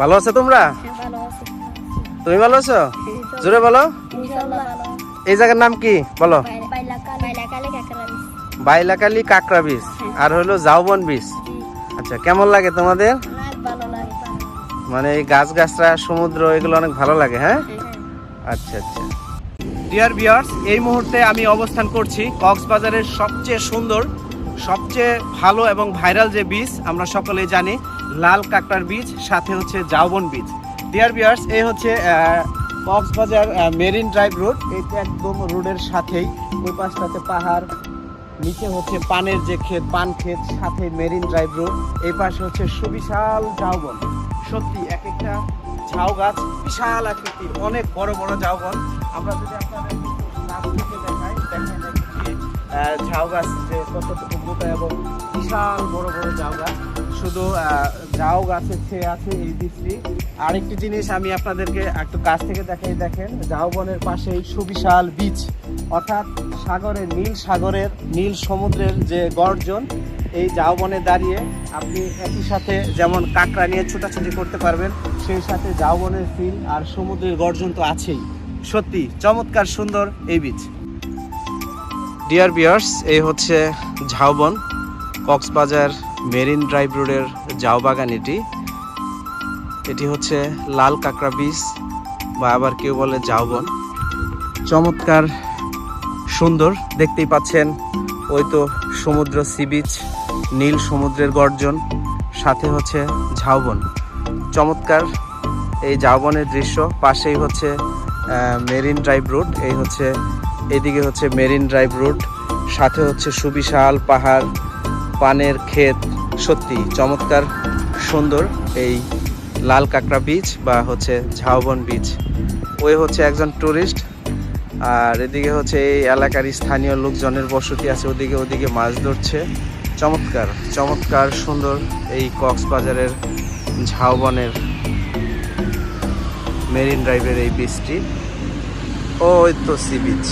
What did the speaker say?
ভালো আছো তোমরা? তুমি ভালো আছো? জোরে বলো। এই জায়গার নাম কি? বলো। বাইলা বাইলা বাইলাকালি কাকড়া বীজ। আর হলো জাউবন বীজ। আচ্ছা কেমন লাগে তোমাদের? মানে এই গাছ গাছরা, সমুদ্র, এগুলো অনেক ভালো লাগে হ্যাঁ? আচ্ছা আচ্ছা। ডিয়ার বিয়ার্স এই মুহূর্তে আমি অবস্থান করছি কক্সবাজারের সবচেয়ে সুন্দর, সবচেয়ে ভালো এবং ভাইরাল যে বীজ, আমরা সকলেই জানি লাল কাকড়ার বীজ, সাথে হচ্ছে জাউবন বীজ। ডিয়ার বিয়ার্স এই হচ্ছে কক্সবাজার মেরিন ড্রাইভ রোড। এইটা একদম রোডের সাথেই ওই পাশটাতে পাহাড়, নিচে হচ্ছে পানের যে ক্ষেত, পান ক্ষেত, সাথে মেরিন ড্রাইভ রোড। এই পাশে হচ্ছে সুবিশাল ঝাউবন সত্যি, এক একটা ঝাউ গাছ, বিশাল আকৃতির, অনেক বড় বড় ঝাউবন আমরা যদি আপনাদের দেখাই দেখেন ঝাউ গাছ যে কতটুকু মোটা এবং বিশাল বড় বড় ঝাউ গাছ। শুধু ঝাউ গাছের চেয়ে আছে এই বীজটি আরেকটি জিনিস আমি আপনাদেরকে একটু কাছ থেকে দেখাই, দেখেন, ঝাউবনের পাশেই সুবিশাল বীজ অর্থাৎ সাগরের নীল সাগরের, নীল সমুদ্রের যে গর্জন, এই ঝাউবনে দাঁড়িয়ে আপনি একই সাথে যেমন কাঁকড়া নিয়ে ছোটাছুটি করতে পারবেন, সেই সাথে ঝাউবনের ফিল আর সমুদ্রের গর্জন তো আছেই। সত্যি, চমৎকার সুন্দর এই বীজ ডিয়ার বিয়ার্স এই হচ্ছে ঝাউবন, কক্সবাজার মেরিন ড্রাইভ রোডের ঝাউ বাগান এটি এটি হচ্ছে লাল কাঁকড়া বীজ বা আবার কেউ বলে ঝাউবন। চমৎকার, সুন্দর, দেখতেই পাচ্ছেন, ওই তো সমুদ্র সি বিচ, নীল সমুদ্রের গর্জন, সাথে হচ্ছে ঝাউবন। চমৎকার, এই ঝাউবনের দৃশ্য, পাশেই হচ্ছে মেরিন ড্রাইভ রোড, এই হচ্ছে এদিকে হচ্ছে মেরিন ড্রাইভ রোড সাথে হচ্ছে সুবিশাল পাহাড়, পানের ক্ষেত। সত্যি চমৎকার, সুন্দর এই লাল কাঁকড়া বিচ বা হচ্ছে ঝাউবন বিচ ওই হচ্ছে একজন টুরিস্ট আর এদিকে হচ্ছে এই এলাকার স্থানীয় লোকজনের বসতি আছে, ওদিকে ওদিকে মাছ ধরছে। চমৎকার চমৎকার, সুন্দর এই কক্সবাজারের ঝাউবনের মেরিন ড্রাইভের এই বীজটি ও ওই তো সি বিচ।